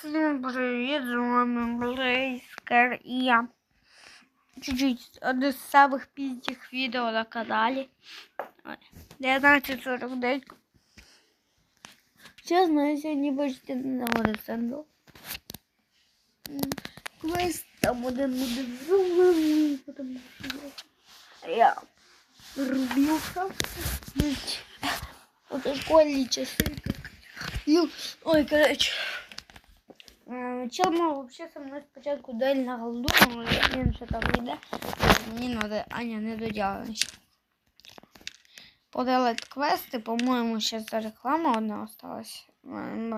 Всем привет, с вами Блейскер и я. Чуть-чуть одно из самых пиздих видео на канале. Ой, 1949. Честно, я сегодня почти не наводився. Ну. М, Квест там один буде зроблений, тому що я рубився. Вот школьные часы. как ю- Ой, короче. Чел мав вообще со мною спочатку дуель на голду, але він ще там йде. Мені треба, Аня не додяла ще. Подали квести, по-моєму, ще за реклама одна осталась.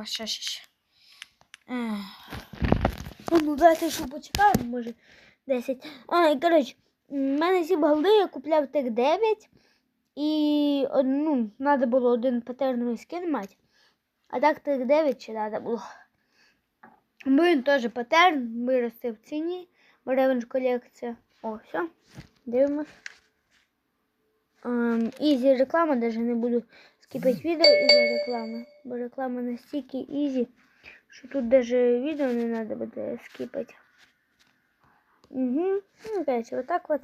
Ще, ще, ще. Ну, ну дайте, що почекаємо, може 10. А, і, коротше, в мене сім голди, я купляв тих 9. І ну, треба було один патерновий скин мати. А так тих 9 ще треба було. Бо він теж патерн, виросте в ціні. Ревенж колекція. О, все. Дивимось. Ем, ізі реклама, навіть не буду скіпати відео із-за реклами. Бо реклама настільки ізі, що тут навіть відео не треба буде скіпати. Угу. Ну, короче, отак от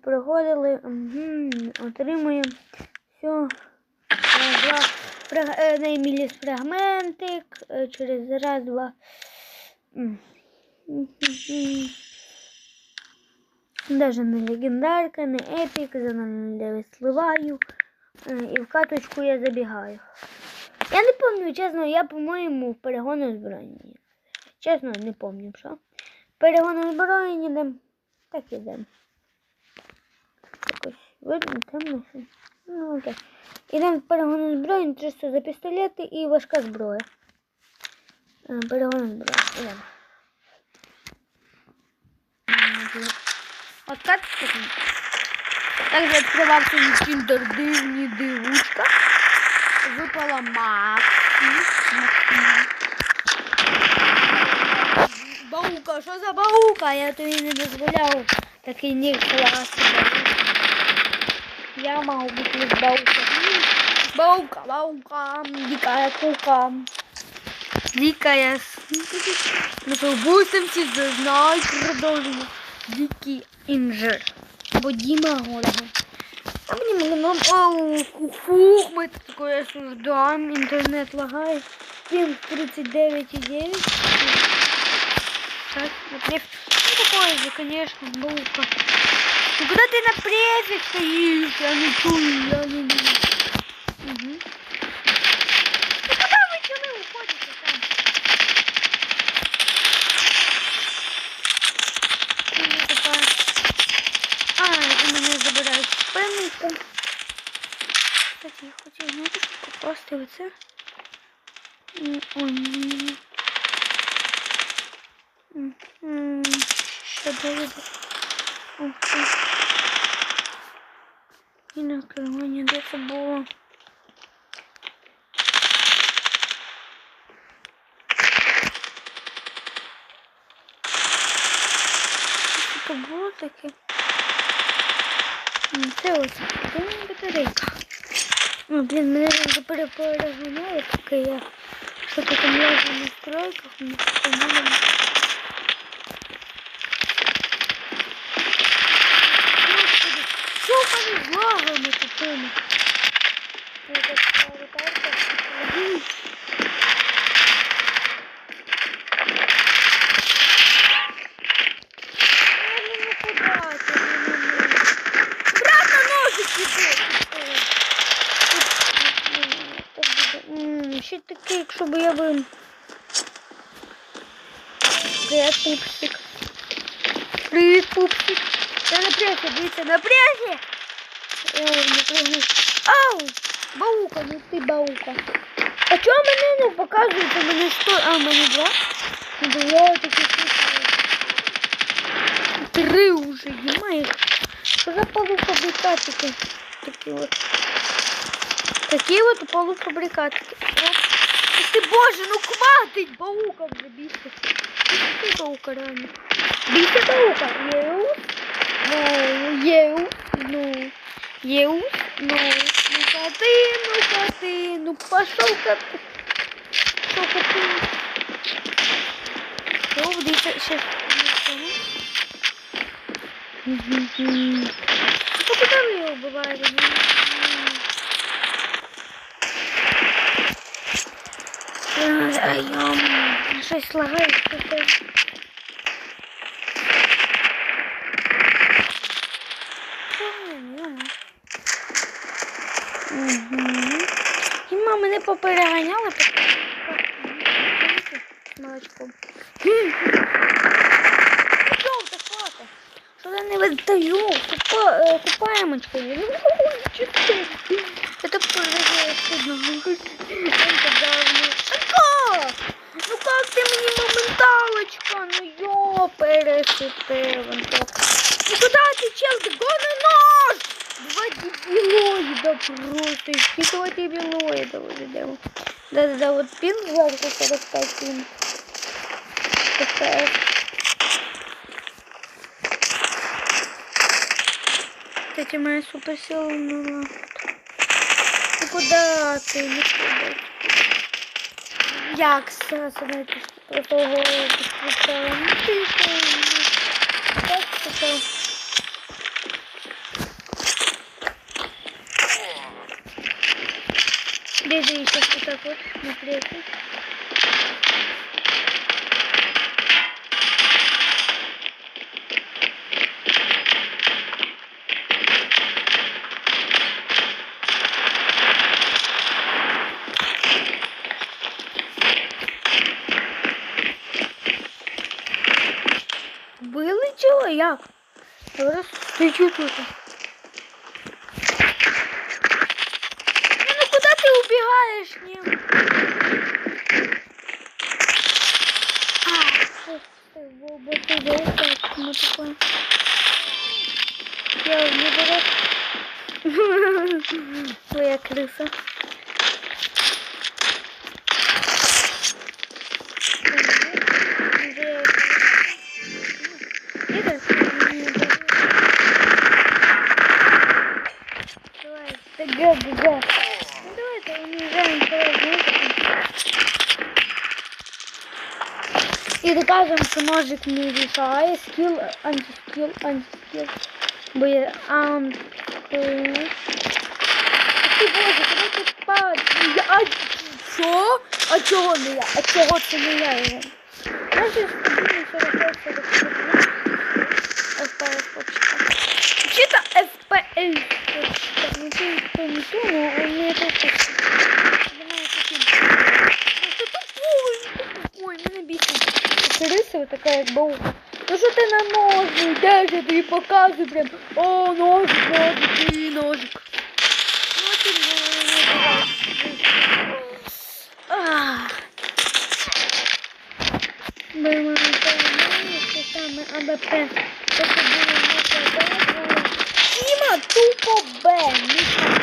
проходили. Угу. Отримуємо. Все. Е, Найміліс фрагментик. е, Через раз, два. Даже не легендарка, не епік, не сливаю. Е, І в каточку я забігаю. Я не пам'ятаю, чесно, я, по-моєму, в перегони озброєння. Чесно, не пам'ятаю, що. Перегони озброєння йдемо. Так ідемо. Якось видно, темно. Ну, окей. Ідемо в перегони зброї, 300 за пістолети і важка зброя. Е, Перегони зброї. Ідемо. М, От каточка. Так же відкривався кіндер дивні дивучка. Випала Максі. Максі. Баука, що за баука? Я тобі не дозволяв такий нік класний. Я мав бути з баука. Баука, баука, дикая кука. Дикая. Ну що, бусимці знають продовження. Дикий інжир. Бо Діма голодний. А мені мало Оу, фух, ми такое осуждаем. Интернет лагает. Пин 39,9. Так, на преф... Ну, такое же, конечно, булка. Ну, куда ты на префе стоишь? Я не чую, я не вижу. Угу. Ну, куда вы чего уходите там? А, і мене забирають. Кстати, я знаєте, що покласти оце. Ой, ні. Ще доведе. Ух ти. І на керування, де це? Це було таке? Це ось це батарейка. Ну, блін, мене вже переперегоняє, поки я що то там лежу в настройках, ми встановимо. Господи, що в мене з лагами такими? Я так не можу подати, не можу. Обратно ножики будуть. Ще таке, якщо б я би... Привіт, пупсик. Привіт, пупсик. Та на пресі, дивіться, на пресі. Я не пригну. Ау! Баука, ну ти баука. А чого мене не показуєте? Мене сто... А, мене два? Ну, Два такі цифри. Три уже, понимаешь? Что за полуфабрикатики? Такие вот. Такие вот полуфабрикатики. Оп. Ух Ты, боже, ну хватит баука вже більше. Ти баука реально. Більше баука. Єус. Ну, єус. Ну, єус. Ну, ну-ка ти, ну-ка ти. Ну, пошел-ка ты. Пошел-ка ты. ще, ще. Ну, куди ви його вбиваєте? Йом, щось лагає. Угу. І мама мене попереганяли. Молочком. Жовта хвата. Що я не виздаю? Купа, е, купаємочка. Ну, поставте мне моменталочка, Ну йо, пересити винтовку. Ну куди ти челки? Гони нож! Два дебілоїда просто. Скільки от дебілоїда вже. Да-да-да, от пін жалко 45 пін. Така. Кстати, моя суперсила на лапу. Ну куда ты? Никуда. Як сразу просто голову спитала. Ну ти що? Ну, Так спитав. Дядя еще вот так вот смотрите. Вилетіло як? Зараз стичу тут. І доказуємо, що ножик не рішає. Скіл, антискіл, антискіл. Бо анти... Ти боже, куди ти? Я... А що? А чого не я? А чого це не я його? Знаєш, стабільно 45 FPS почитав. Чи-то FPS почитав. Ну ти не то, но он не то почитав. Думаю, таким. Ну ти тупой, тупой, мене бісить. Криса така як баука. Ну що ти на ножі? Де ж я тобі показую прям? О, ножик, ножик, і ножик. Ну ти не. Ми маємо це саме АБП. Це. Тупо Б. Ніхто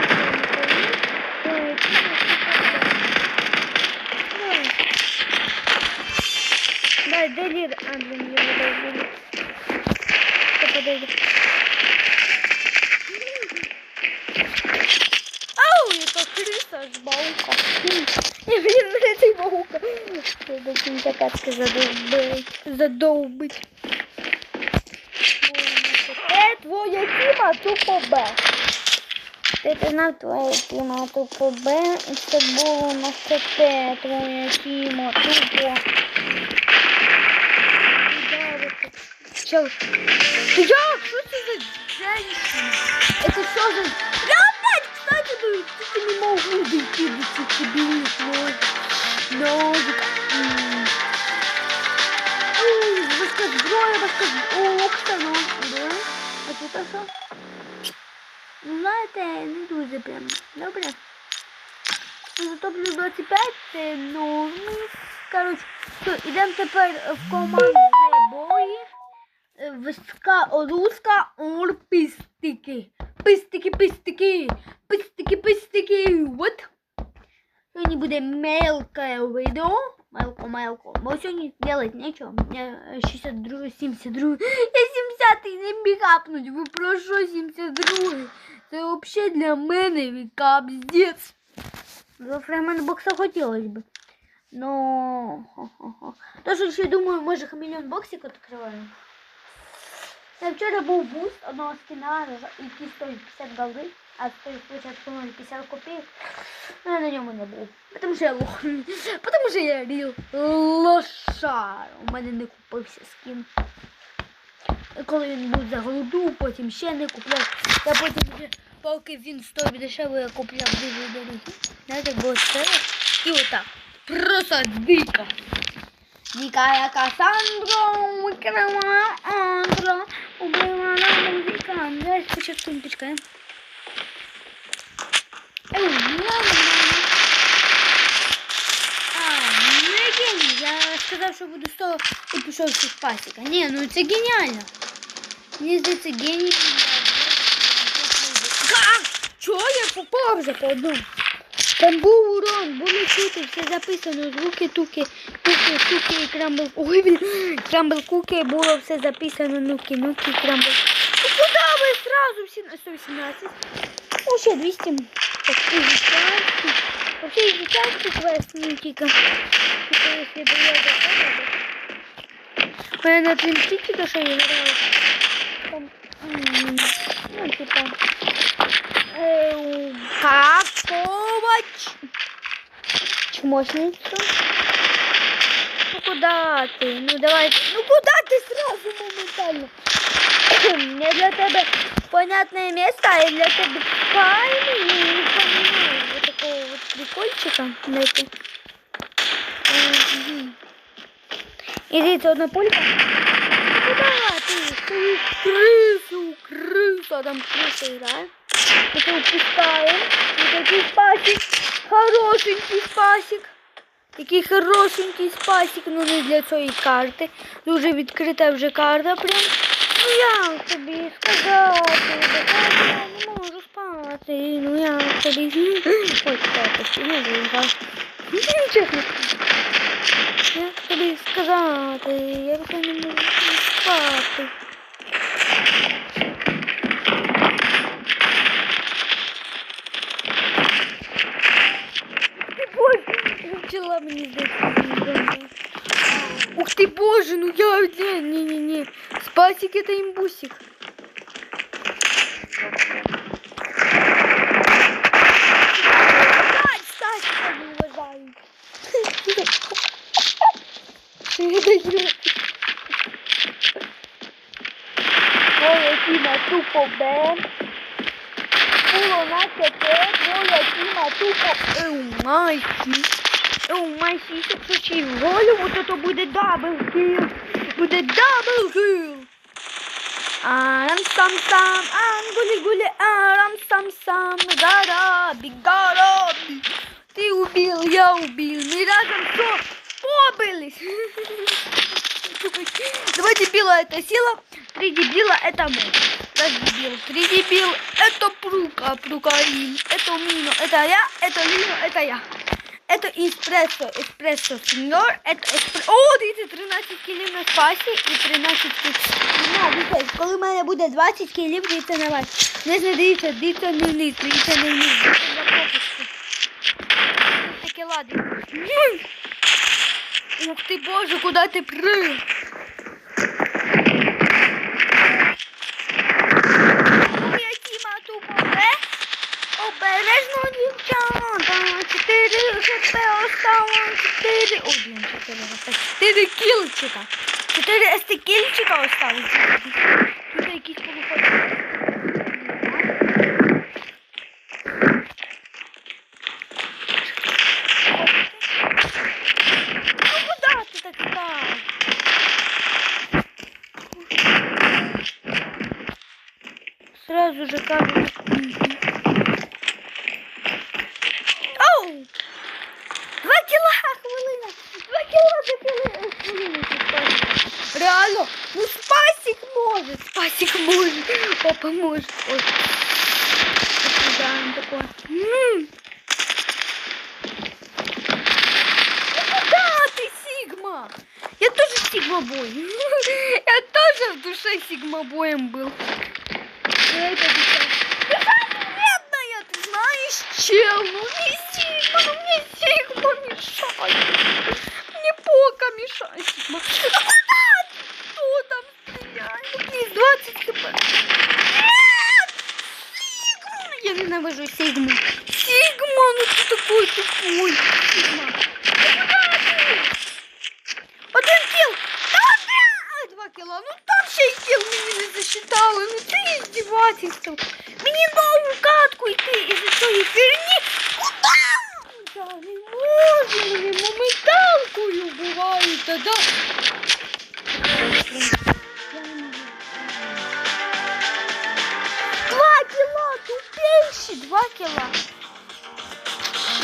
Дай, дай лид. А, блин, я не дай лид. Кто подойдет? Ау, это крыса с баука. Я, блин, на этой баука. Надо какие-то катки задолбить. Задолбить. Е, твоя тіма тупо Б. Ти ти знав твоя тіма тупо Б. І це було на СТ твоя тіма тупо. Чел. Ты як? Что это за женщина? Это что за... Я опять, кстати, говорю, что ты не могу дойти до этих дебильных ножик. Ножик. М. Ой, важка зброя, важка зброя. О, кстати, да? А тут а що? Ну, знаєте, не дуже прям. Добре. Ну, Зато плюс 25 це ну, ну, коротше, все, ідемо тепер в команду бої. Виска руска ур пистики. Пистики, пистики. Пистики, пистики. Вот. Сьогодні буде мелкое відео. Мелко, мелко. Бо сьогодні делать нечего. Я 62, 72. Я 70 не міг апнуть. Ви про що 72? Це взагалі для мене капздець. До фрагмент бокса хотілося б. Но... хо-хо-хо. Ще думаю, може хамільйон боксик відкриваю. Я вчора був буст одного скіна, який стоїть 50 голди, а стоїть спочатку 50 копійок. Ну, я на ньому не був. Тому що я лох. Тому що я ріл лошар. У мене не купився скін. Коли він був за голду, потім ще не купляв. Я потім вже, поки він стоїть дешево, я купляв дуже дорогі. Знаєте, бо це і отак. Просто дико. Дикая Кассандра, викрила Андра, на музика. Давай спочатку почекаємо. Я сказав, що буду 100 і пішов з пасіка. Ні, ну це геніально. Мені здається. Га! Чого я попав вже по? Там був урон, було чути, все записано, звуки, туки, туки, туки крамбл. Ой, блін, крамбл куки, було все записано, нуки, нуки, крамбл. Ну куди ви сразу всі на 118? Ну, ще 200. Так, і десятки. Вообще і десятки квест, ну, тільки. Тільки, якщо б я доходила. У мене на твінтіки то, що я грала. Там, ну, типа, Эу, Каковач. Чмошницу. Ну куда ты? Ну давай. Ну куда ты сразу моментально? Мне для тебя понятное место, а для тебя пальмы. Я не понимаю вот такого вот прикольчика на это. Мгм. Иди, тут одна пулька. Куда ты? Ты крысу, крыса, там крыса играет. Это упускаем. Вот такий спасик. Хорошенький спасик. Який хорошенький спасик, ну не для цієї карти. Дуже відкрита вже карта прям. Ну як тобі сказати? Я не можу спати. Ну як тобі? Ой, так, не виграв. Чесно. Як тобі сказати? Я вже не можу спати. Ти боже, почала мені здається. Ух ты, боже, ну я, не, не, не, не. Спасик это имбусик. Стать, стать, я не уважаю. Что это делать? Моя Тіма тупо бе. Було наче те, моя Тіма тупо. Еу, майсі. Еу, майсі, якщо включив голову, то то буде дабл кіл. Буде дабл кіл. Арам сам сам, ам гулі гулі, арам сам сам, гара, бигара, би. Ты убил, я убил, мы разом все побылись. Два дебила это сила, три дебила это мы. Раз дебил, три дебил это Прука, Прукаин, это Мино, это я, это Лино, это я. Это эспрессо, эспрессо, сеньор, это еспресо. О, дивіться, 13 кілів на спасі і 13 кілів. На, дивіться, коли в мене буде 20 кілів, дивіться на вас. Не дивіться, дивіться не вниз, дивіться не вниз, дивіться на пропуску. Таке ладно. Ух ты, боже, куда ты прыг? Обережно, дівчата. Чотири хп осталось. Чотири. О, блін, чотири хп. Чотири кілчика. Чотири ести кільчика осталось. Тут якісь полуходи. Сразу же кажу. поможет. Ой. Да, он такой. М ты Сигма! Я тоже Сигмабой. Я тоже в душе Сигмабоем был. Это бедная, ты знаешь, чел. Ну не Сигма, ну мне Сигма мешает. Мне Пока мешает. Сигма. Я ненавижу Сігму. Сігма, ну ти такой тупой. Ти? Один кіл. А, два кіла. Ну там ще й кіл мені не засчитали. Ну це іздівательство. Мені нову катку йти із цієї херні. Куда? Я не можу, мені моменталкою буває, та да. 2 кило.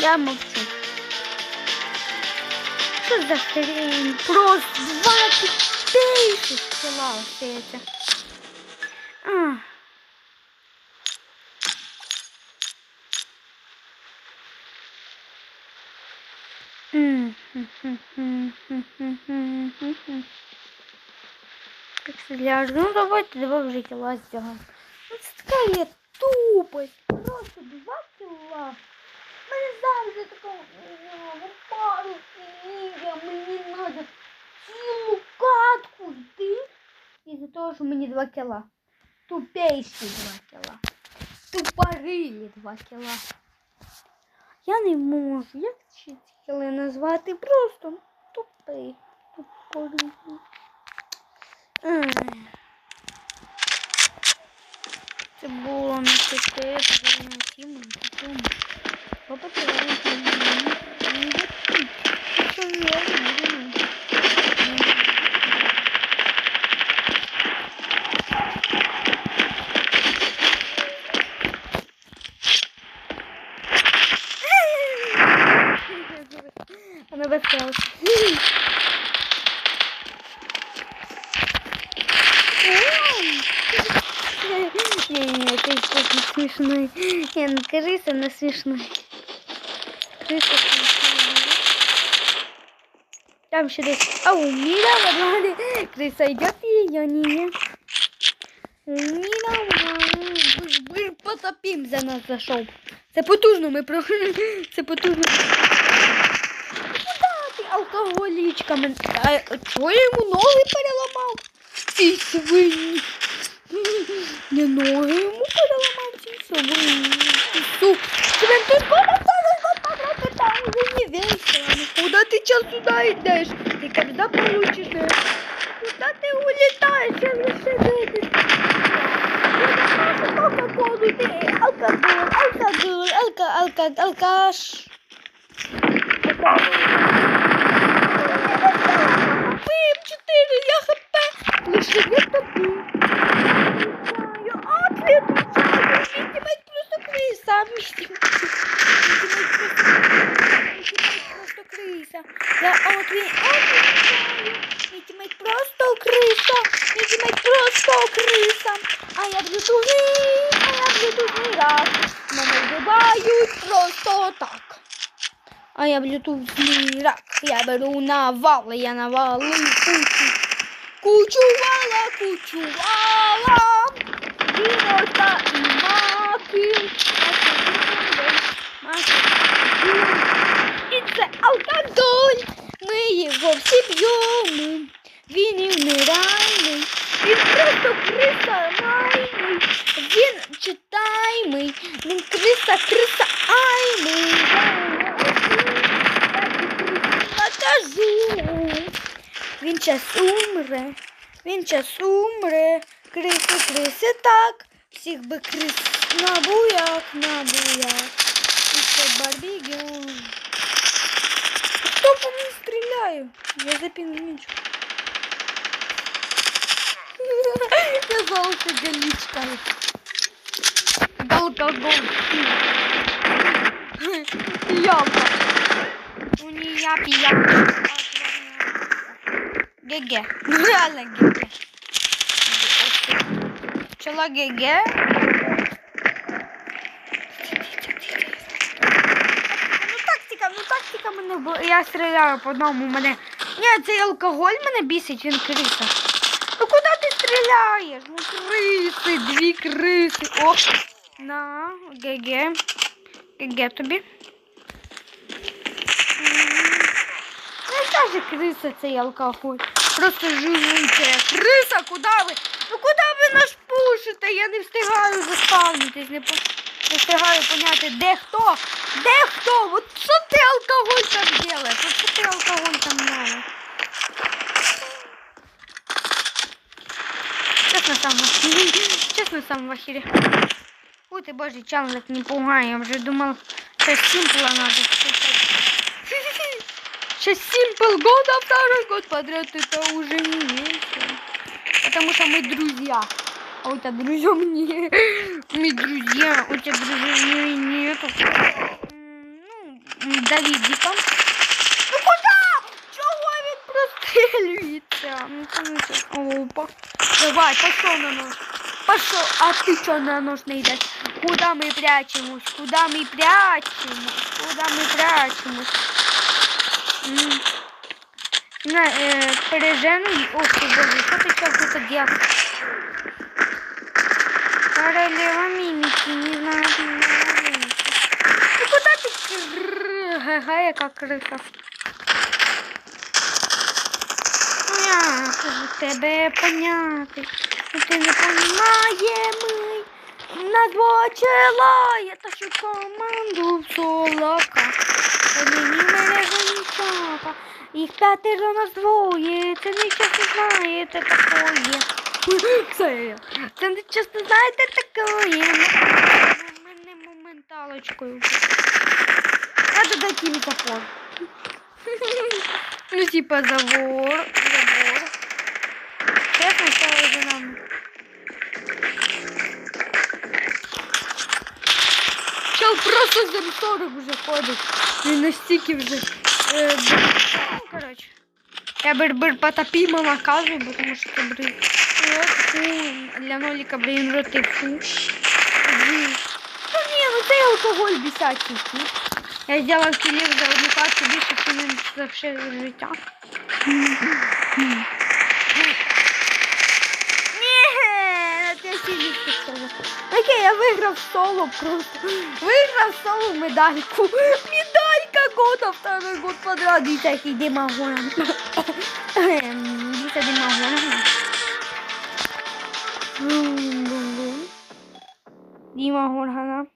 Я молчу. Что за хрень? Просто 20 тысяч кило остается. А. Как для ну давайте два вже кіла сделаем. Ну це така є тупость. Мене завжди така пару я мені треба цілу катку йти. Із-за того, що мені два кіла. Тупейші два кіла. Тупорилі два кіла. Я не можу. Як ці кіли назвати? Просто тупий. Тупорилі. Ай. Buono che te, buono Simon, buono. Papà che la rete in un sono io. Она досталась. смешной. Не, ну крыса, она смешной. Крыса смешной. Там еще десь. А у Мира в одной крыса идет и ее не. У Мира потопим за нас зашел. Це потужно, ми про це потужно. Куда ти алкоголічка? Мен... А чого я йому ноги переламав? Ці свині. Не ноги йому Тебе не весело. Куда ты сейчас сюда идешь? Ты когда получишь? Куда ты улетаешь? Я не ты алкоголь, алкоголь, алкоголь, алкаш. Алкоголь. Навали, я навалив кучу. Кучу вала, кучу вала. Вінота і маки. І це алкоголь. Ми його всі п'ємо. Він і вмирайний. Він просто криса майний. Він читаймий. Він криса, криса айний. Він час умре. Він час умре. Криси, криси так. Всіх би крис на буяк, на буяк. І це барбігюн. Хто по мені стріляє? Я за пінгвінчик. Я золото галічка. Алкоголь. Пиявка. У нее пиявка. Ну реально ГГ. Пчела ГГ. Ну тактика, ну тактика мене я стріляю по одному мене. Ні, цей алкоголь мене бісить, він криса. Ну куди ти стріляєш? Ну криси, дві криси. О, на, ГГ. ГГ тобі. Ну що даже криса цей алкоголь. Просто живучая. Криса, куди ви? Ну куди ви нас пушите? Я не встигаю заспавнитись, не, по... не встигаю поняти, де хто? Де хто? От що ти алкоголь там делаєш? От що ти алкоголь там делаєш? Чесно, сам в ахірі. Чесно, сам в ахірі. Ой, ты боже, чанлик не пугай, я вже думал, сейчас симпла надо. Сейчас симпл год, а второй год подряд это уже не весело. Потому что мы друзья. А у тебя друзьям не... Мы друзья, у тебя друзей нету. Ну, м, Давидиком. Ну куда? Чего він прострелюється? Ну, конечно. Опа. Давай, пошел на нож. Пошел. А ты что на нож не йдеш? Куда мы прячемось? Куда мы прячемось? Куда мы прячемось? М. На, э, пережену. й- Ох ты, боже, что ты сейчас тут делаешь? Королева мимики, не знаю, не знаю. Ну куда ты? Ага, яка крыса. Ну я хочу тебе поняти. Ну ти не понімає ми. Нас бачила, я ташу команду в солока. Одні мене гончата. Їх п'ятеро нас двоє. Це не часто знаєте такое. Це я. Це не часто знаєте такое. Мене моменталочкою. Надо дать їм запор. Ну, типа забор. Забор. Честно, стало за нами. Чел просто за 40 вже ходить. Він настільки вже. Е, Бр- ну, коротше. Я бир-бир потопимо наказую, бо тому що це фу, для ноліка, блін, роти фу. Блін. Та ні, ну це алкоголь бісячий. фу. Я зробив кілів за одну карту більше, ніж за все життя. Окей, я виграв соло просто. Виграв соло медальку. Медалька года, второй год подряд. Дитя, який демагон. Дитя демагон. Дима Горгана.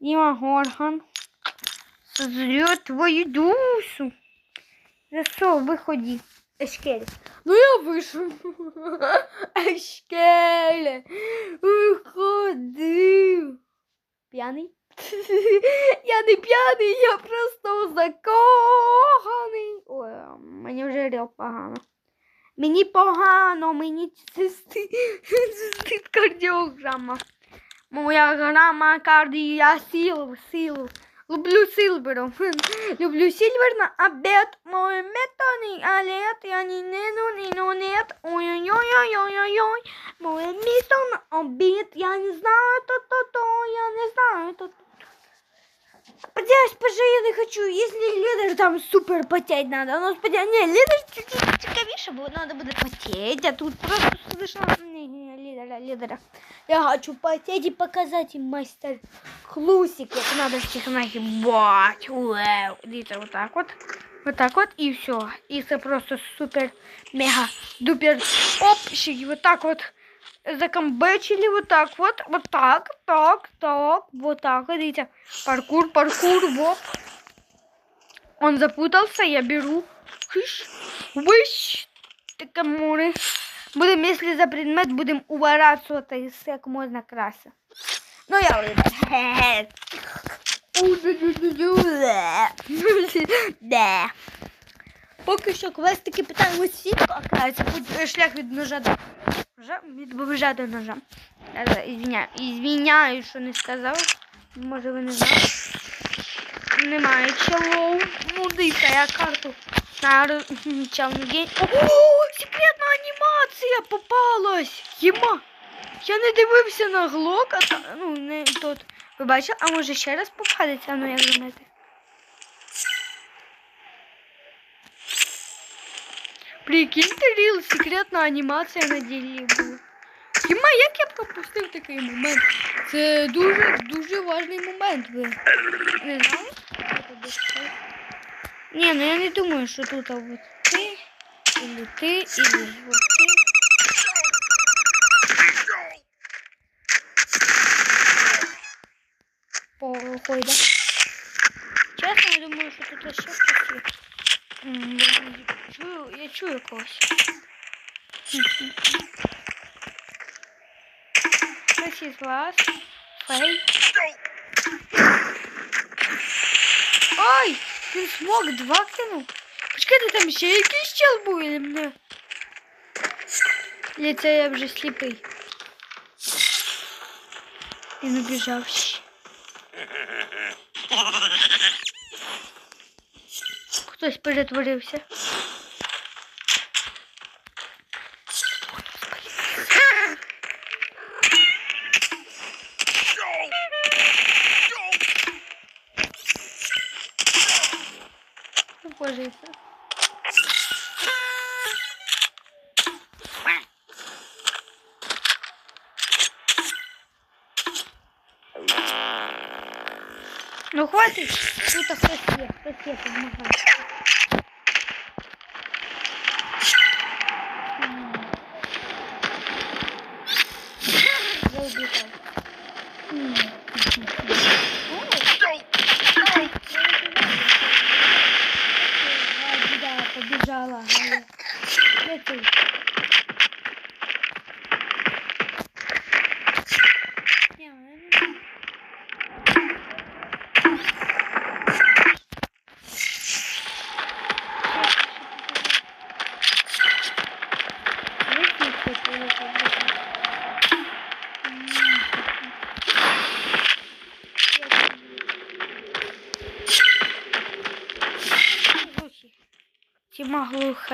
Дима Горган. Созрет твою душу. За що, виходи. Ешкель. Ну я вийшов. Ешкель. Виходи. П'яний? Я не п'яний, я просто закоханий. Ой, мені вже рел погано. Мені погано, мені кардіограма. Моя грама кардія сил, сил. Люблю Сильвером. Люблю Сильвер на обед. Мой метоний алет. Я не нену, не ну нет. Ой-ой-ой-ой-ой-ой. Мой мето на обед. Я не знаю то-то-то. Я не знаю то-то. Подясь, пожалуйста, я не хочу. Если лидер там супер потеть надо. Ну, сподя... Не, лидер чуть-чуть цікавіше, бо надо буде потеть. А тут просто слышно... Не, не, лидера, лидера. Я хочу потеть и показать им мастер клусик, как надо всех нагибать. Вау. Дивіться, вот так вот. Вот так вот и все. И это просто супер, мега, дупер. Оп, ще й вот так вот закомбечили вот так вот, вот так, так, так, вот так, вот, видите, паркур, паркур, воп. Он запутался, я беру, хыш, выш, таке море. Будем, если за предмет, будем уворачиваться из как можно краще. Ну, я вибачу. Да. Поки що квестики питаємо сітку, оказується, путь- шлях від ножа до ножа, від до ножа. Извиняю, извиняю, що не сказав. Може ви не знали. Немає. Ну, дивіться, я карту на челнген. О, секретна анімація попалась. Єма. Я не дивився на глок, а ну, не тут. Ви бачили? А може ще раз попадеться, ну як думаєте? Прикиньте, Ріл, секретна анімація на ділі була. Єма, як я пропустив такий момент? Це дуже, дуже важний момент. Ви не знали? Ні, ну я не думаю, що тут а вот ти, или ти, или вот ти. Плохой, да? Чесно, я думаю, що тут ще хтось є. М, Я чую, я чую когось. Хтось із вас. Фей. Ой! Він смог два кинув. Почекайте, там ще якийсь чел був, или мене? Или я вже сліпий? Він убіжав. Хтось перетворився. Ну, Боже, це. Ну хватит, тут хтось є, хтось є, помагає.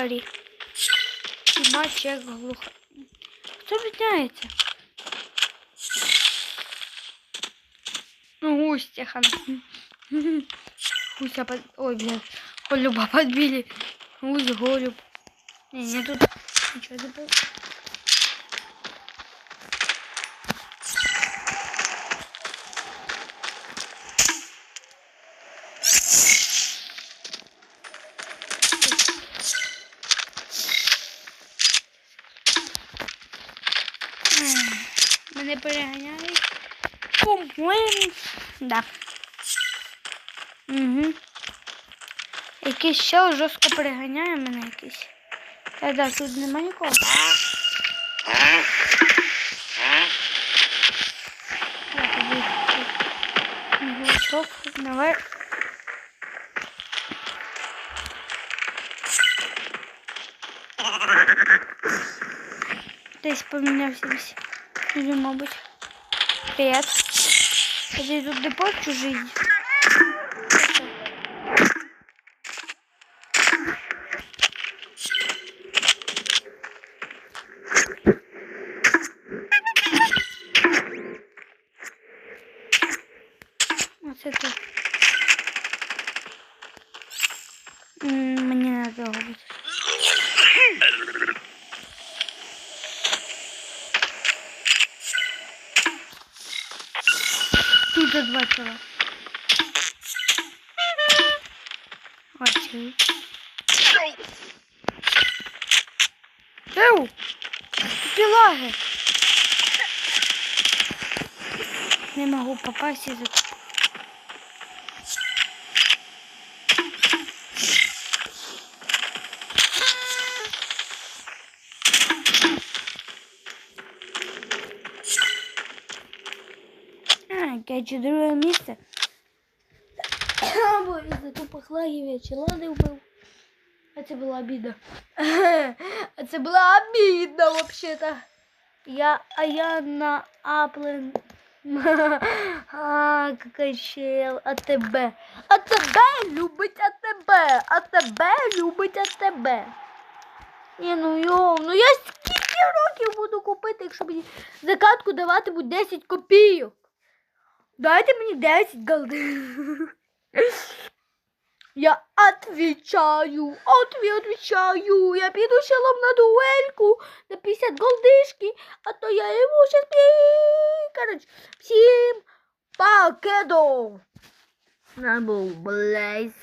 Тіма глухарі. Тіма чек глуха. Хто відняється? Ну, гусь тихон. Гуся под... Ой, блин. Голюба подбили. Гусь, голюб. Не, не тут ничего не По-моєму. Да. Угу. Якийсь ще жорстко переганяє мене якийсь. Та тут нема нікого. Глушок, давай. Десь помінявся десь. Мабуть. Привет. Ходи тут депо чужий. Оце тут. М, Мені не треба робити. Тут за два чола. Окей. Эу! Пилаги! Не из этого. А, короче, другое место. Бо из-за тупых лагів я челани вбив. А це була обіда. А це була обіда, вообще-то. Я, а я на Аплен. А, какой чел, а тебе. Любить а тебе. Любить а тебе. Ні, ну йо, ну я скільки років буду купити, якщо мені закатку даватимуть 10 копійок. Дайте мені 10 голди. Я отвечаю, отве- отвечаю. Я піду щелом на дуельку на 50 голдишки, а то я йому пі. Короче, всім пакедо. Це був Блейз